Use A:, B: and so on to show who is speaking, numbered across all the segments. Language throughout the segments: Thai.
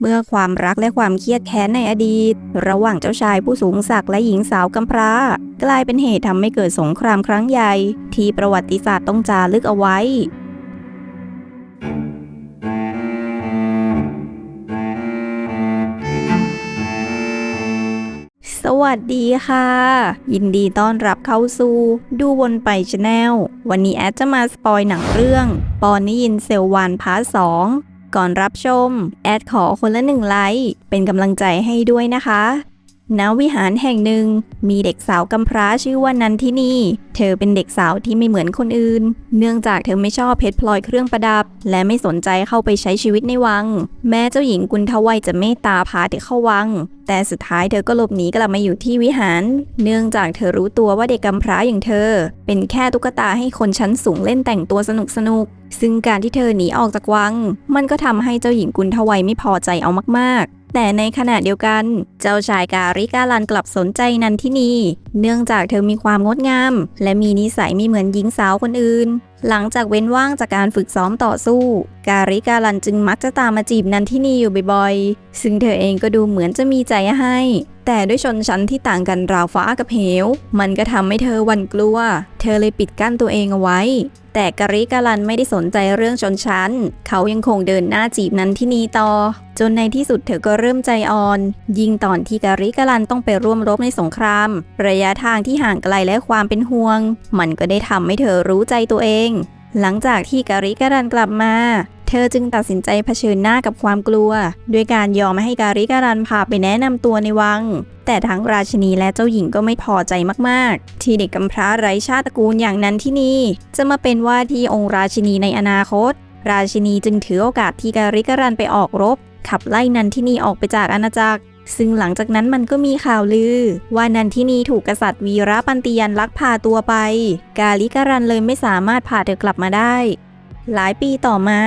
A: เมื่อความรักและความเครียดแค้นในอดีต ระหว่างเจ้าชายผู้สูงศักดิ์และหญิงสาวกำพร้า กลายเป็นเหตุทำให้เกิดสงครามครั้งใหญ่ ที่ประวัติศาสตร์ต้องจารึกเอาไว้ สวัสดีค่ะ ยินดีต้อนรับเข้าสู่ ดูวนไปชาแนล วันนี้แอดจะมาสปอยหนังเรื่อง ปอนนิยินเซลวานพาร์ทสอง ก่อนรับชม แอดขอคนละหนึ่งไลค์ เป็นกำลังใจให้ด้วยนะคะณวิหารแห่งหนึ่งมีเด็กสาวกำพร้าชื่อว่านันทินี เธอเป็นเด็กสาวที่ไม่เหมือนคนอื่น เนื่องจากเธอไม่ชอบเพชรพลอยเครื่องประดับ และไม่สนใจเข้าไปใช้ชีวิตในวัง แม้เจ้าหญิงกุนทวัยจะเมตตาพาเธอเข้าวัง แต่สุดท้ายเธอก็หลบหนีกลับมาอยู่ที่วิหาร เนื่องจากเธอรู้ตัวว่าเด็กกำพร้าอย่างเธอ เป็นแค่ตุ๊กตาให้คนชั้นสูงเล่นแต่งตัวสนุกสนุกๆซึ่งการที่เธอหนีออกจากวัง มันก็ทำให้เจ้าหญิงกุนทวัยไม่พอใจเอามากๆแต่ในขณะเดียวกัน เจ้าชายการิกาลันกลับสนใจนันทินี เนื่องจากเธอมีความงดงามและมีนิสัยไม่เหมือนหญิงสาวคนอื่น หลังจากเว้นว่างจากการฝึกซ้อมต่อสู้ การิการันจึงมักจะตามมาจีบนันทินีอยู่บ่อยๆ ซึ่งเธอเองก็ดูเหมือนจะมีใจให้ แต่ด้วยชนชั้นที่ต่างกันราวฟ้ากับเหว มันก็ทำให้เธอหวั่นกลัว เธอเลยปิดกั้นตัวเองเอาไว้ แต่การิกาลันไม่ได้สนใจเรื่องชนชั้น เขายังคงเดินหน้าจีบนั้นทินีต่อ จนในที่สุดเธอก็เริ่มใจอ่อน ยิ่งตอนที่การิกาลันต้องไปร่วมรบในสงคราม ระยะทางที่ห่างไกลและความเป็นห่วง มันก็ได้ทำให้เธอรู้ใจตัวเอง หลังจากที่การิกาลันกลับมา เธอจึงตัดสินใจเผชิญหน้ากับความกลัว ด้วยการยอมให้การิการันพาไปแนะนำตัวในวัง แต่ทั้งราชินีและเจ้าหญิงก็ไม่พอใจมากๆ ที่เด็กกำพร้าไร้ชาติตระกูลอย่างนั้นที่นี่ จะมาเป็นว่าที่องค์ราชินีในอนาคต ราชินีจึงถือโอกาสที่การิการันไปออกรบ ขับไล่นันทินีออกไปจากอาณาจักร ซึ่งหลังจากนั้นมันก็มีข่าวลือ ว่านันทินีถูกกษัตริย์วีระปันติยันลักพาตัวไป กาลิการันเลยไม่สามารถพาเธอกลับมาได้ หลายปีต่อมา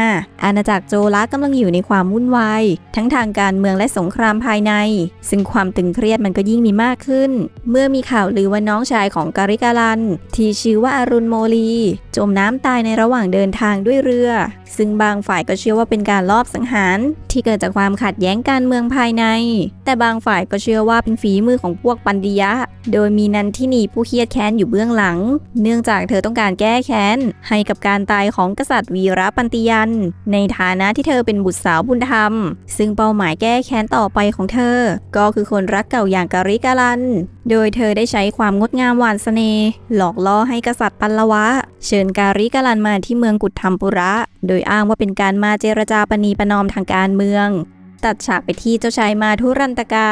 A: อาณาจักรโจละกำลังอยู่ในความวุ่นวายทั้งทางการเมืองและสงครามภายใน ซึ่งความตึงเครียดมันก็ยิ่งมีมากขึ้น เมื่อมีข่าวลือว่าน้องชายของการิกาลัน ที่ชื่อว่าอารุณโมลี จมน้ำตายในระหว่างเดินทางด้วยเรือ ซึ่งบางฝ่ายก็เชื่อว่าเป็นการลอบสังหาร ที่เกิดจากความขัดแย้งการเมืองภายใน แต่บางฝ่ายก็เชื่อว่าเป็นฝีมือของพวกปันดิยะ โดยมีนันทินีผู้เครียดแค้นอยู่เบื้องหลัง เนื่องจากเธอต้องการแก้แค้นให้กับการตายของกษัตริย์วีระปันติยัน ในฐานะที่เธอเป็นบุตรสาวบุญธรรม ซึ่งเป้าหมายแก้แค้นต่อไปของเธอ ก็คือคนรักเก่าอย่างการิกาลัน โดยเธอได้ใช้ความงดงามหวานเสน่ห์หลอกล่อให้กษัตริย์ปัลลวะ เชิญการิกาลันมาที่เมืองกุฏธรรมปุระ โดยอ้างว่าเป็นการมาเจรจาปณีประนอมทางการเมือง ตัดฉากไปที่เจ้าชายมาทุรันตกา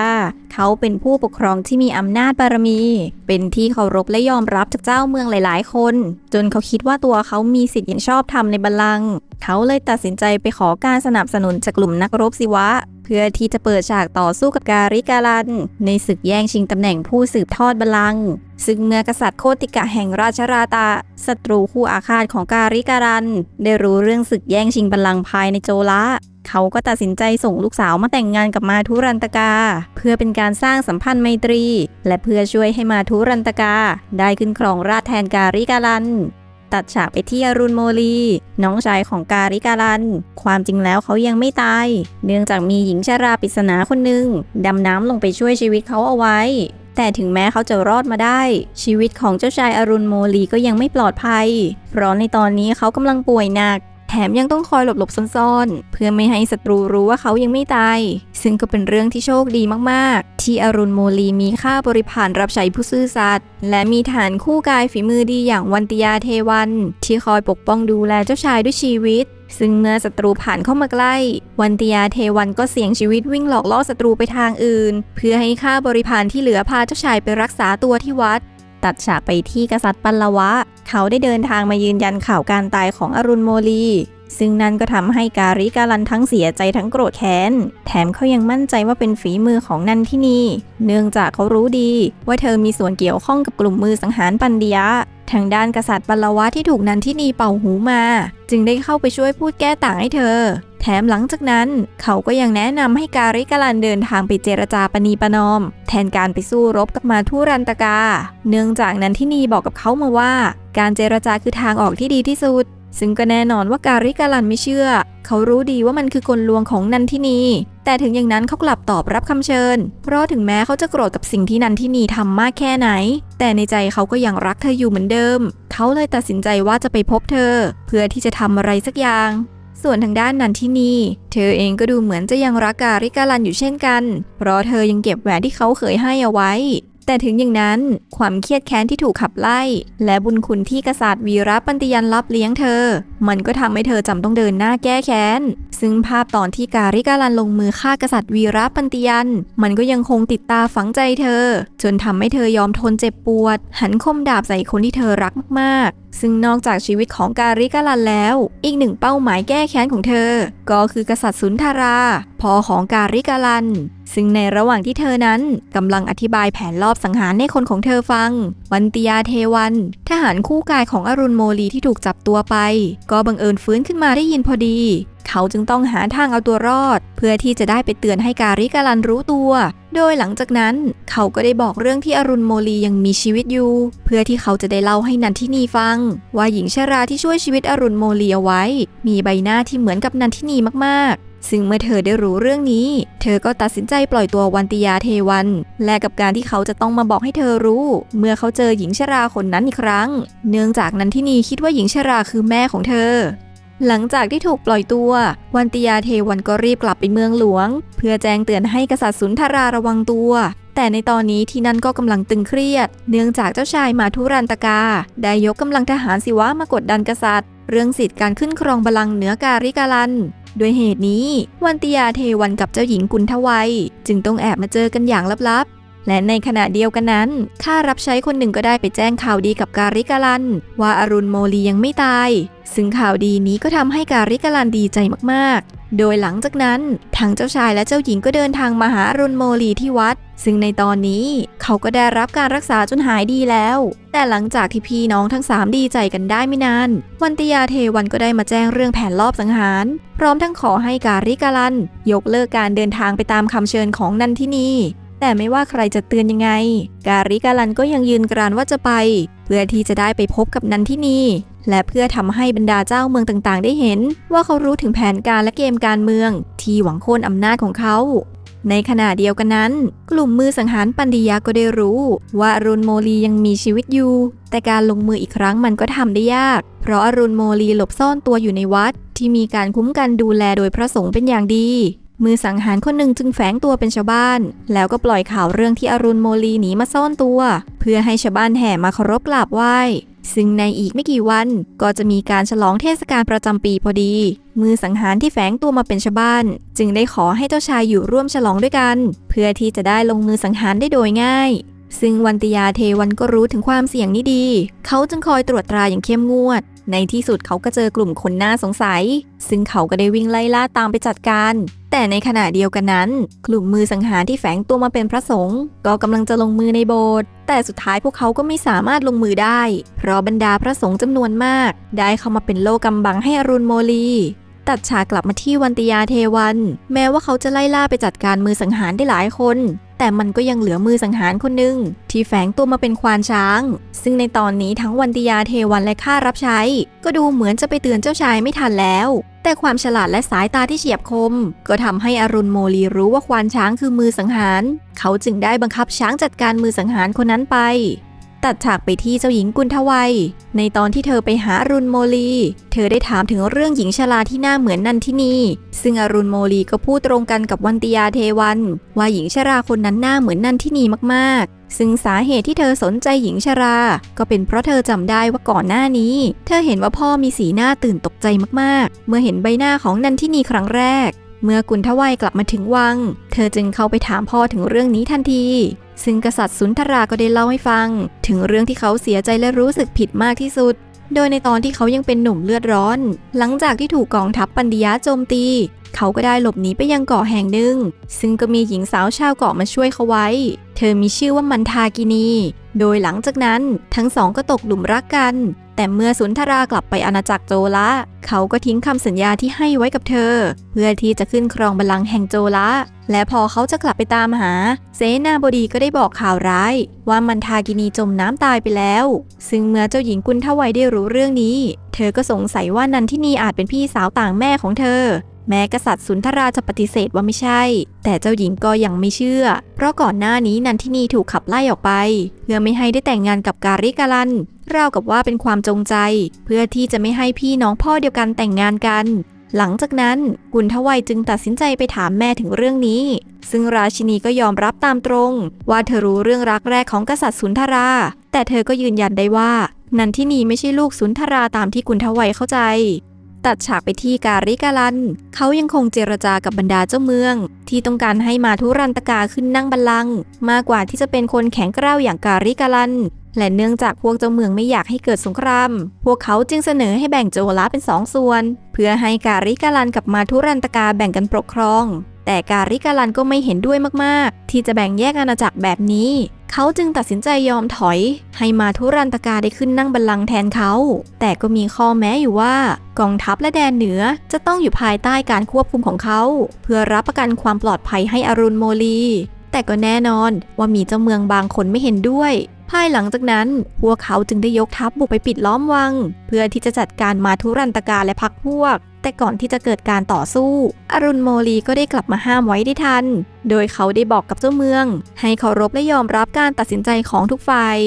A: เขาเป็นผู้ปกครองที่มีอำนาจบารมี เป็นที่เคารพและยอมรับจากเจ้าเมืองหลาย ๆ คน จนเขาคิดว่าตัวเขามีสิทธิ์อย่างชอบธรรมในบัลลังก์เขาเลยตัดสินใจไปขอการสนับสนุนจากกลุ่มนักรบศิวะ เพื่อที่จะเปิดฉากต่อสู้กับการิกาลัน ในศึกแย่งชิงตำแหน่งผู้สืบทอดบัลลังก์ ซึ่งเมื่อกษัตริย์โคติกะแห่งราชราตาศัตรูคู่อาฆาตของการิการัน ได้รู้เรื่องศึกแย่งชิงบัลลังก์ภายในโจละเขาก็ตัดสินใจส่งลูกสาวมาแต่งงานกับมาทุรันตกา เพื่อเป็นการสร้างสัมพันธ์ไมตรี และเพื่อช่วยให้มาทุรันตกา ได้ขึ้นครองราชแทนการิการัน ตัดฉากไปที่อรุณโมลี น้องชายของการิการัน ความจริงแล้วเขายังไม่ตาย เนื่องจากมีหญิงชราปริศนาคนหนึ่งดำน้ำลงไปช่วยชีวิตเขาเอาไว้ แต่ถึงแม้เขาจะรอดมาได้ ชีวิตของเจ้าชายอรุณโมลีก็ยังไม่ปลอดภัย เพราะในตอนนี้เขากำลังป่วยหนัก แถมยังต้องคอยหลบๆซ่อนๆ เพื่อไม่ให้ศัตรูรู้ว่าเขายังไม่ตาย ซึ่งก็เป็นเรื่องที่โชคดีมากๆ ที่อรุณโมลีมีค่าบริพารรับใช้ผู้ซื่อสัตย์และมีฐานคู่กายฝีมือดีอย่างวันติยาเทวัน ที่คอยปกป้องดูแลเจ้าชายด้วยชีวิต ซึ่งเมื่อศัตรูผ่านเข้ามาใกล้ วันติยาเทวันก็เสี่ยงชีวิตวิ่งหลอกล่อศัตรูไปทางอื่น เพื่อให้ข้าบริพารที่เหลือพาเจ้าชายไปรักษาตัวที่วัด ตัดฉากไปที่กษัตริย์ปัลลวะ เขาได้เดินทางมายืนยันข่าวการตายของอรุณโมลี ซึ่งนั่นก็ทำให้การิกาลันทั้งเสียใจทั้งโกรธแค้น แถมเขายังมั่นใจว่าเป็นฝีมือของนันทินีเนื่องจากเขารู้ดี ว่าเธอมีส่วนเกี่ยวข้องกับกลุ่มมือสังหารปันดิยทางด้านกษัตริย์ปัลลวะที่ถูกนันทินีเป่าหูมา จึงได้เข้าไปช่วยพูดแก้ต่างให้เธอ แถมหลังจากนั้นเขาก็ยังแนะนำให้การิกาลันเดินทางไปเจรจาปณีประนอม แทนการไปสู้รบกับมาทุรันตกา เนื่องจากนันทินีบอกกับเขามาว่า การเจรจาคือทางออกที่ดีที่สุด ซึ่งก็แน่นอนว่าการิกาลันไม่เชื่อ เขารู้ดีว่ามันคือกลลวงของนันทินี แต่ถึงอย่างนั้นเขากลับตอบรับคำเชิญ เพราะถึงแม้เขาจะโกรธกับสิ่งที่นันทินีทำมากแค่ไหน แต่ในใจเขาก็ยังรักเธออยู่เหมือนเดิม เขาเลยตัดสินใจว่าจะไปพบเธอ เพื่อที่จะทำอะไรสักอย่างส่วนทางด้านนันทินี เธอเองก็ดูเหมือนจะยังรักการิกาลันอยู่เช่นกัน เพราะเธอยังเก็บแหวนที่เขาเคยให้เอาไว้ แต่ถึงอย่างนั้นความเครียดแค้นที่ถูกขับไล่ และบุญคุณที่กษัตริย์วีรปันติยันรับเลี้ยงเธอ มันก็ทำให้เธอจำต้องเดินหน้าแก้แค้น ซึ่งภาพตอนที่การิกาลันลงมือฆ่ากษัตริย์วีรปันติยัน มันก็ยังคงติดตาฝังใจเธอ จนทำให้เธอยอมทนเจ็บปวด หันคมดาบใส่คนที่เธอรักมากๆ ซึ่งนอกจากชีวิตของการิกาลันแล้ว อีกหนึ่งเป้าหมายแก้แค้นของเธอ ก็คือกษัตริย์สุนทราพ่อของการิกาลัน ซึ่งในระหว่างที่เธอนั้นกำลังอธิบายแผนลอบสังหารให้คนของเธอฟัง วันติยาเทวัน ทหารคู่กายของอรุณโมลีที่ถูกจับตัวไป ก็บังเอิญฟื้นขึ้นมาได้ยินพอดี เขาจึงต้องหาทางเอาตัวรอด เพื่อที่จะได้ไปเตือนให้การิกาลันรู้ตัว โดยหลังจากนั้น เขาก็ได้บอกเรื่องที่อรุณโมลียังมีชีวิตอยู่ เพื่อที่เขาจะได้เล่าให้นันทินีฟัง ว่าหญิงชราที่ช่วยชีวิตอรุณโมลีเอาไว้ มีใบหน้าที่เหมือนกับนันทินีมากๆ ซึ่งเมื่อเธอได้รู้เรื่องนี้ เธอก็ตัดสินใจปล่อยตัววันติยาเทวัน และกับการที่เขาจะต้องมาบอกให้เธอรู้ เมื่อเขาเจอหญิงชราคนนั้นอีกครั้ง เนื่องจากนั้นทินีคิดว่าหญิงชราคือแม่ของเธอ หลังจากที่ถูกปล่อยตัว วันติยาเทวันก็รีบกลับไปเมืองหลวง เพื่อแจ้งเตือนให้กษัตริย์สุนทราระวังตัว แต่ในตอนนี้ที่นั่นก็กำลังตึงเครียด เนื่องจากเจ้าชายมาทุรันตกา ได้ยกกำลังทหารศิวะมากดดันกษัตริย์ เรื่องสิทธิการขึ้นครองบัลลังก์เหนือการิกาลัน ด้วยเหตุนี้วันติยาเทวันกับเจ้าหญิงกุนทวัย จึงต้องแอบมาเจอกันอย่างลับๆ และในขณะเดียวกันนั้น ข้ารับใช้คนหนึ่งก็ได้ไปแจ้งข่าวดีกับการิกาลัน ว่าอารุณโมลียังไม่ตาย ซึ่งข่าวดีนี้ก็ทำให้การิกาลันดีใจมากๆ โดยหลังจากนั้นทั้งเจ้าชายและเจ้าหญิงก็เดินทางมาหาอรุณโมลีที่วัด ซึ่งในตอนนี้เขาก็ได้รับการรักษาจนหายดีแล้ว แต่หลังจากที่พี่น้องทั้งสามดีใจกันได้ไม่นาน วันติยาเทวันก็ได้มาแจ้งเรื่องแผนลอบสังหาร พร้อมทั้งขอให้การิกาลัน ยกเลิกการเดินทางไปตามคำเชิญของนันทินีแต่ไม่ว่าใครจะเตือนยังไง การิกาลันก็ยังยืนกรานว่าจะไป เพื่อที่จะได้ไปพบกับนันทินี และเพื่อทำให้บรรดาเจ้าเมืองต่างๆ ได้เห็น ว่าเขารู้ถึงแผนการและเกมการเมือง ที่หวังโค่นอำนาจของเขาในขณะเดียวกันนั้น กลุ่มมือสังหารปันดิยาก็ได้รู้ ว่าอรุณโมลียังมีชีวิตอยู่ แต่การลงมืออีกครั้งมันก็ทำได้ยาก เพราะอรุณโมลีหลบซ่อนตัวอยู่ในวัด ที่มีการคุ้มกันดูแลโดยพระสงฆ์เป็นอย่างดี มือสังหารคนหนึ่งจึงแฝงตัวเป็นชาวบ้าน แล้วก็ปล่อยข่าวเรื่องที่อรุณโมลีหนีมาซ่อนตัว เพื่อให้ชาวบ้านแห่มาเคารพกราบไหว้ ซึ่งในอีกไม่กี่วันก็จะมีการฉลองเทศกาลประจำปีพอดี มือสังหารที่แฝงตัวมาเป็นชาวบ้าน จึงได้ขอให้เจ้าชายอยู่ร่วมฉลองด้วยกัน เพื่อที่จะได้ลงมือสังหารได้โดยง่าย ซึ่งวันติยาเทวันก็รู้ถึงความเสี่ยงนี้ดี เขาจึงคอยตรวจตราอย่างเข้มงวด ในที่สุดเขาก็เจอกลุ่มคนน่าสงสัย ซึ่งเขาก็ได้วิ่งไล่ล่าตามไปจัดการ แต่ในขณะเดียวกันนั้น กลุ่มมือสังหารที่แฝงตัวมาเป็นพระสงฆ์ก็กำลังจะลงมือในโบสถ์ แต่สุดท้ายพวกเขาก็ไม่สามารถลงมือได้ เพราะบรรดาพระสงฆ์จำนวนมาก ได้เข้ามาเป็นโลกำบังให้อรุณโมลีตัดฉากกลับมาที่วันติยาเทวัน แม้ว่าเขาจะไล่ล่าไปจัดการมือสังหารได้หลายคน แต่มันก็ยังเหลือมือสังหารคนหนึ่งที่แฝงตัวมาเป็นควานช้าง ซึ่งในตอนนี้ทั้งวันติยาเทวันและข้ารับใช้ ก็ดูเหมือนจะไปเตือนเจ้าชายไม่ทันแล้ว แต่ความฉลาดและสายตาที่เฉียบคม ก็ทำให้อรุณโมลีรู้ว่าควานช้างคือมือสังหาร เขาจึงได้บังคับช้างจัดการมือสังหารคนนั้นไป ตัดฉากไปที่เจ้าหญิงกุนทวัย ในตอนที่เธอไปหาอรุณโมลี เธอได้ถามถึงเรื่องหญิงชราที่หน้าเหมือนนันทินี ซึ่งอรุณโมลีก็พูดตรงกันกับวันติยาเทวัน ว่าหญิงชราคนนั้นหน้าเหมือนนันทินีมากๆ ซึ่งสาเหตุที่เธอสนใจหญิงชรา ก็เป็นเพราะเธอจำได้ว่าก่อนหน้านี้ เธอเห็นว่าพ่อมีสีหน้าตื่นตกใจมากๆ เมื่อเห็นใบหน้าของนันทินีครั้งแรกเมื่อกุนทวัยกลับมาถึงวัง เธอจึงเข้าไปถามพ่อถึงเรื่องนี้ทันที ซึ่งกษัตริย์สุนทรา ก็ได้เล่าให้ฟัง ถึงเรื่องที่เขาเสียใจและรู้สึกผิดมากที่สุด โดยในตอนที่เขายังเป็นหนุ่มเลือดร้อน หลังจากที่ถูกกองทัพปันดิยะโจมตี เขาก็ได้หลบหนีไปยังเกาะแห่งหนึ่ง ซึ่งก็มีหญิงสาวชาวเกาะมาช่วยเขาไว้ เธอมีชื่อว่ามันทากินี โดยหลังจากนั้นทั้งสองก็ตกหลุมรักกัน แต่เมื่อสุนทรากลับไปอาณาจักรโจละ เขาก็ทิ้งคำสัญญาที่ให้ไว้กับเธอ เพื่อที่จะขึ้นครองบัลลังก์แห่งโจละ และพอเขาจะกลับไปตามหา เสนาบดีก็ได้บอกข่าวร้าย ว่ามันทากินีจมน้ำตายไปแล้ว ซึ่งเมื่อเจ้าหญิงกุนทวัยได้รู้เรื่องนี้ เธอก็สงสัยว่านันทินีอาจเป็นพี่สาวต่างแม่ของเธอ แม้กษัตริย์สุนทราจะปฏิเสธว่าไม่ใช่ แต่เจ้าหญิงก็ยังไม่เชื่อ เพราะก่อนหน้านี้นันทินีถูกขับไล่ออกไป เพื่อไม่ให้ได้แต่งงานกับการิกาลันราวกับว่าเป็นความจงใจ เพื่อที่จะไม่ให้พี่น้องพ่อเดียวกันแต่งงานกัน หลังจากนั้นกุณทวัยจึงตัดสินใจไปถามแม่ถึงเรื่องนี้ ซึ่งราชินีก็ยอมรับตามตรง ว่าเธอรู้เรื่องรักแรกของกษัตริย์สุนทรา แต่เธอก็ยืนยันได้ว่านันทินีไม่ใช่ลูกสุนทราตามที่กุณทวัยเข้าใจ ตัดฉากไปที่การิกาลัน เขายังคงเจรจากับบรรดาเจ้าเมือง ที่ต้องการให้มาทุรันตกาขึ้นนั่งบัลลังก์มากกว่าที่จะเป็นคนแข็งกร้าวอย่างการิกาลัน และเนื่องจากพวกเจ้าเมืองไม่อยากให้เกิดสงคราม พวกเขาจึงเสนอให้แบ่งโจละเป็นสองส่วน เพื่อให้การิกาลันกับมาทุรันตกาแบ่งกันปกครอง แต่การิกาลันก็ไม่เห็นด้วยมากๆ ที่จะแบ่งแยกอาณาจักรแบบนี้ เขาจึงตัดสินใจยอมถอย ให้มาทุรันตกาได้ขึ้นนั่งบัลลังก์แทนเขา แต่ก็มีข้อแม้อยู่ว่ากองทัพและแดนเหนือจะต้องอยู่ภายใต้การควบคุมของเขา เพื่อรับประกันความปลอดภัยให้อรุณโมลี แต่ก็แน่นอนว่ามีเจ้าเมืองบางคนไม่เห็นด้วย ภายหลังจากนั้น พวกเขาจึงได้ยกทัพบุกไปปิดล้อมวัง เพื่อที่จะจัดการมาทุรันตกาและพักพวก แต่ก่อนที่จะเกิดการต่อสู้ อรุณโมลีก็ได้กลับมาห้ามไว้ได้ทัน โดยเขาได้บอกกับเจ้าเมือง ให้เคารพและยอมรับการตัดสินใจของทุกฝ่าย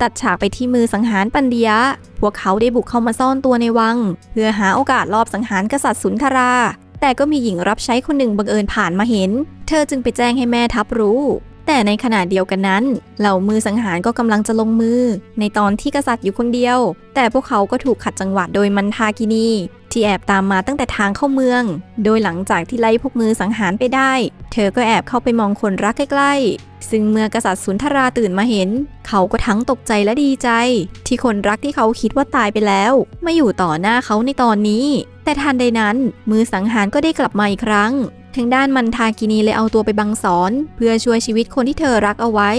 A: ตัดฉากไปที่มือสังหารปันเดียะพวกเขาได้บุกเข้ามาซ่อนตัวในวัง เพื่อหาโอกาสลอบสังหารกษัตริย์สุนทรา แต่ก็มีหญิงรับใช้คนหนึ่งบังเอิญผ่านมาเห็น เธอจึงไปแจ้งให้แม่ทัพรู้ แต่ในขณะเดียวกันนั้น เหล่ามือสังหารก็กำลังจะลงมือ ในตอนที่กษัตริย์อยู่คนเดียว แต่พวกเขาก็ถูกขัดจังหวะโดยมันทากินีที่แอบตามมาตั้งแต่ทางเข้าเมือง โดยหลังจากที่ไล่พวกมือสังหารไปได้ เธอก็แอบเข้าไปมองคนรักใกล้ๆ ซึ่งเมื่อกษัตริย์สุนทราตื่นมาเห็น เขาก็ทั้งตกใจและดีใจ ที่คนรักที่เขาคิดว่าตายไปแล้วมาอยู่ต่อหน้าเขาในตอนนี้ แต่ทันใดนั้น มือสังหารก็ได้กลับมาอีกครั้ง ทางด้านมันทากินีเลยเอาตัวไปบังสอน เพื่อช่วยชีวิตคนที่เธอรักเอาไว้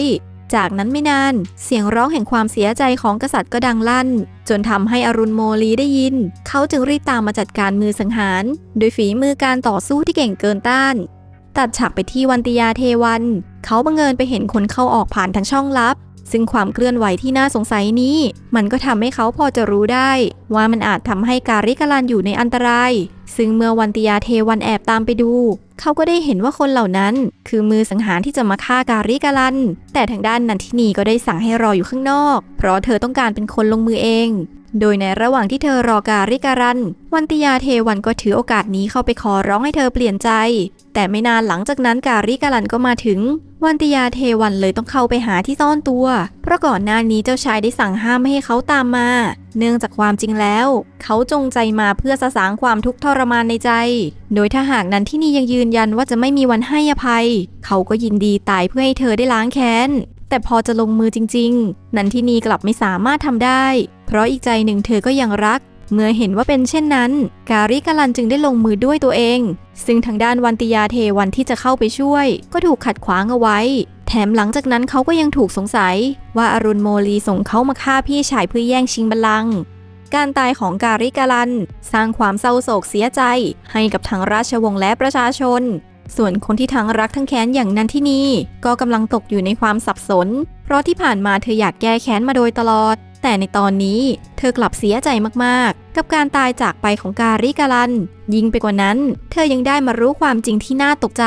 A: จากนั้นไม่นาน เสียงร้องแห่งความเสียใจของกษัตริย์ก็ดังลั่น จนทำให้อรุณโมลีได้ยิน เขาจึงรีบตามมาจัดการมือสังหาร โดยฝีมือการต่อสู้ที่เก่งเกินต้าน ตัดฉากไปที่วันติยาเทวัน เขาบังเอิญไปเห็นคนเข้าออกผ่านทางช่องลับ ซึ่งความเคลื่อนไหวที่น่าสงสัยนี้ มันก็ทำให้เขาพอจะรู้ได้ ว่ามันอาจทำให้การิกาลันอยู่ในอันตราย ซึ่งเมื่อวันติยาเทวันแอบตามไปดู เขาก็ได้เห็นว่าคนเหล่านั้น คือมือสังหารที่จะมาฆ่าการิกาลัน แต่ทางด้านนันทินีก็ได้สั่งให้รออยู่ข้างนอก เพราะเธอต้องการเป็นคนลงมือเองโดยในระหว่างที่เธอรอการิการัน วันติยาเทวันก็ถือโอกาสนี้เข้าไปขอร้องให้เธอเปลี่ยนใจ แต่ไม่นานหลังจากนั้นการิการันก็มาถึง วันติยาเทวันเลยต้องเข้าไปหาที่ซ่อนตัว เพราะก่อนหน้านี้เจ้าชายได้สั่งห้ามไม่ให้เขาตามมา เนื่องจากความจริงแล้ว เขาจงใจมาเพื่อสสางความทุกข์ทรมานในใจ โดยถ้าหากนันที่นี่ยังยืนยันว่าจะไม่มีวันให้อภัย เขาก็ยินดีตายเพื่อให้เธอได้ล้างแค้น แต่พอจะลงมือจริง ๆ นันทินีกลับไม่สามารถทำได้ เพราะอีกใจหนึ่งเธอก็ยังรัก เมื่อเห็นว่าเป็นเช่นนั้น การิกาลันจึงได้ลงมือด้วยตัวเอง ซึ่งทางด้านวันติยาเทวันที่จะเข้าไปช่วย ก็ถูกขัดขวางเอาไว้ แถมหลังจากนั้นเขาก็ยังถูกสงสัย ว่าอรุณโมลีส่งเขามาฆ่าพี่ชายเพื่อแย่งชิงบัลลังก์การตายของการิกาลัน สร้างความเศร้าโศกเสียใจ ให้กับทั้งราชวงศ์และประชาชน ส่วนคนที่ทั้งรักทั้งแค้นอย่างนั้นทินีก็กำลังตกอยู่ในความสับสน เพราะที่ผ่านมาเธออยากแก้แค้นมาโดยตลอด แต่ในตอนนี้เธอกลับเสียใจมากๆ กับการตายจากไปของการิกาลัน ยิ่งไปกว่านั้น เธอยังได้มารู้ความจริงที่น่าตกใจ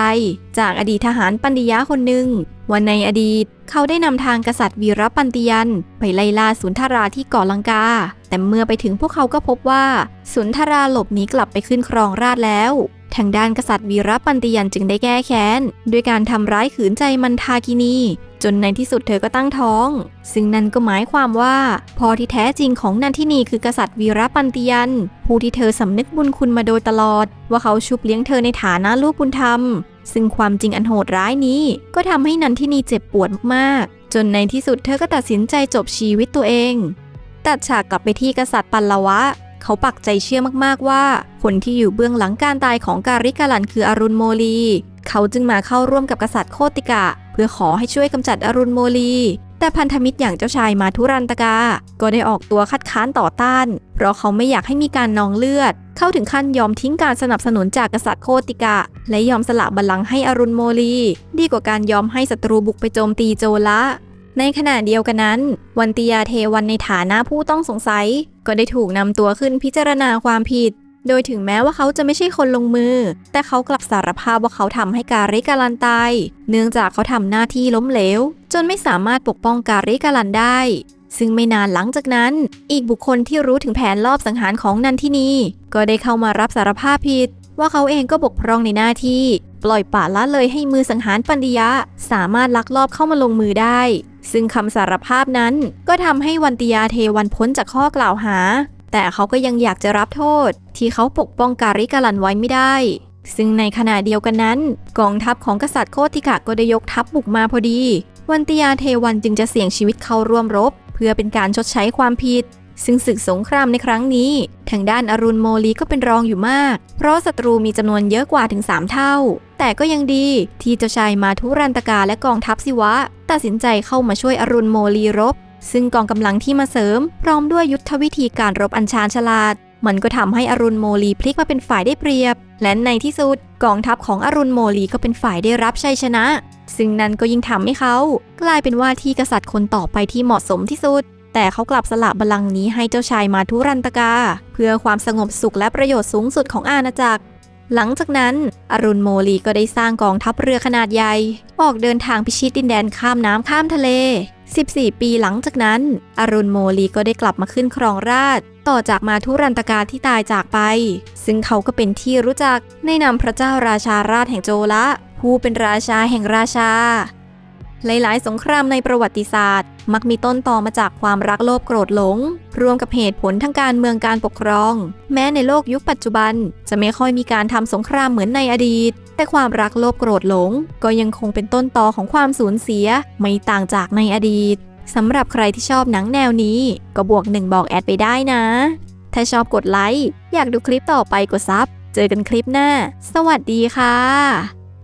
A: จากอดีตทหารปันดิยะคนหนึ่งวันในอดีตเขาได้นำทางกษัตริย์วีรปันติยัน ไปไล่ล่าสุนทราที่เกาะลังกา แต่เมื่อไปถึงพวกเขาก็พบว่าสุนทราหลบหนีกลับไปขึ้นครองราชแล้ว ทางด้านกษัตริย์วีรปันติยันจึงได้แก้แค้น ด้วยการทำร้ายขืนใจมันทากินี จนในที่สุดเธอก็ตั้งท้อง ซึ่งนั่นก็หมายความว่าพ่อที่แท้จริงของนันทินีคือกษัตริย์วีรปันติยัน ผู้ที่เธอสำนึกบุญคุณมาโดยตลอด ว่าเขาชุบเลี้ยงเธอในฐานะลูกบุญธรรม ซึ่งความจริงอันโหดร้ายนี้ ก็ทำให้นันทินีเจ็บปวดมากๆ จนในที่สุดเธอก็ตัดสินใจจบชีวิตตัวเอง ตัดฉากกลับไปที่กษัตริย์ปัลลวะเขาปักใจเชื่อมากๆว่า คนที่อยู่เบื้องหลังการตายของการิกาลันคืออรุณโมลี เขาจึงมาเข้าร่วมกับกษัตริย์โคติกะ เพื่อขอให้ช่วยกำจัดอรุณโมลี แต่พันธมิตรอย่างเจ้าชายมาทุรันตกา ก็ได้ออกตัวคัดค้านต่อต้าน เพราะเขาไม่อยากให้มีการนองเลือด เข้าถึงขั้นยอมทิ้งการสนับสนุนจากกษัตริย์โคติกะ และยอมสละบัลลังก์ให้อรุณโมลี ดีกว่าการยอมให้ศัตรูบุกไปโจมตีโจละในขณะเดียวกันนั้น วันติยาเทวันในฐานะผู้ต้องสงสัย ก็ได้ถูกนำตัวขึ้นพิจารณาความผิด โดยถึงแม้ว่าเขาจะไม่ใช่คนลงมือ แต่เขากลับสารภาพว่าเขาทำให้การิกาลันตายเนื่องจากเขาทำหน้าที่ล้มเหลว จนไม่สามารถปกป้องการิกาลันได้ ซึ่งไม่นานหลังจากนั้น อีกบุคคลที่รู้ถึงแผนลอบสังหารของนันทินี ก็ได้เข้ามารับสารภาพผิด ว่าเขาเองก็บกพร่องในหน้าที่ ปล่อยปละละเลยให้มือสังหารปันดิยะ สามารถลักลอบเข้ามาลงมือได้ซึ่งคำสารภาพนั้นก็ทำให้วันติยาเทวันพ้นจากข้อกล่าวหา แต่เขาก็ยังอยากจะรับโทษ ที่เขาปกป้องการิกาลันไว้ไม่ได้ ซึ่งในขณะเดียวกันนั้น กองทัพของกษัตริย์โคติกะก็ได้ยกทัพบุกมาพอดี วันติยาเทวันจึงจะเสี่ยงชีวิตเข้าร่วมรบ เพื่อเป็นการชดใช้ความผิด ซึ่งศึกสงครามในครั้งนี้ ทางด้านอรุณโมลีก็เป็นรองอยู่มาก เพราะศัตรูมีจำนวนเยอะกว่าถึง 3 เท่า แต่ก็ยังดีที่เจ้าชายมาทุรันตกาและกองทัพสิวะ ตัดสินใจเข้ามาช่วยอรุณโมลีรบ ซึ่งกองกำลังที่มาเสริม พร้อมด้วยยุทธวิธีการรบอันชาญฉลาด มันก็ทำให้อรุณโมลีพลิกมาเป็นฝ่ายได้เปรียบ และในที่สุด กองทัพของอรุณโมลีก็เป็นฝ่ายได้รับชัยชนะ ซึ่งนั่นก็ยิ่งทำให้เขา กลายเป็นว่าที่กษัตริย์คนต่อไปที่เหมาะสมที่สุด แต่เขากลับสละบัลลังก์นี้ให้เจ้าชายมาทุรันตกา เพื่อความสงบสุขและประโยชน์สูงสุดของอาณาจักร หลังจากนั้น อรุณโมลีก็ได้สร้างกองทัพเรือขนาดใหญ่ ออกเดินทางพิชิตดินแดนข้ามน้ำข้ามทะเล 14 ปีหลังจากนั้น อรุณโมลีก็ได้กลับมาขึ้นครองราชต่อจากมาทุรันตกาที่ตายจากไป ซึ่งเขาก็เป็นที่รู้จักในนามพระเจ้าราชาราชแห่งโจละผู้เป็นราชาแห่งราชา หลายๆ สงครามในประวัติศาสตร์ มักมีต้นต่อมาจากความรักโลภโกรธหลง รวมกับเหตุผลทางการเมืองการปกครอง แม้ในโลกยุคปัจจุบัน จะไม่ค่อยมีการทำสงครามเหมือนในอดีต แต่ความรักโลภโกรธหลง ก็ยังคงเป็นต้นต่อของความสูญเสีย ไม่ต่างจากในอดีตสำหรับใครที่ชอบหนังแนวนี้ ก็บวกหนึ่งบอกแอดไปได้นะ ถ้าชอบกดไลค์อยากดูคลิปต่อไปกดซับเจอกันคลิปหน้า สวัสดีค่ะ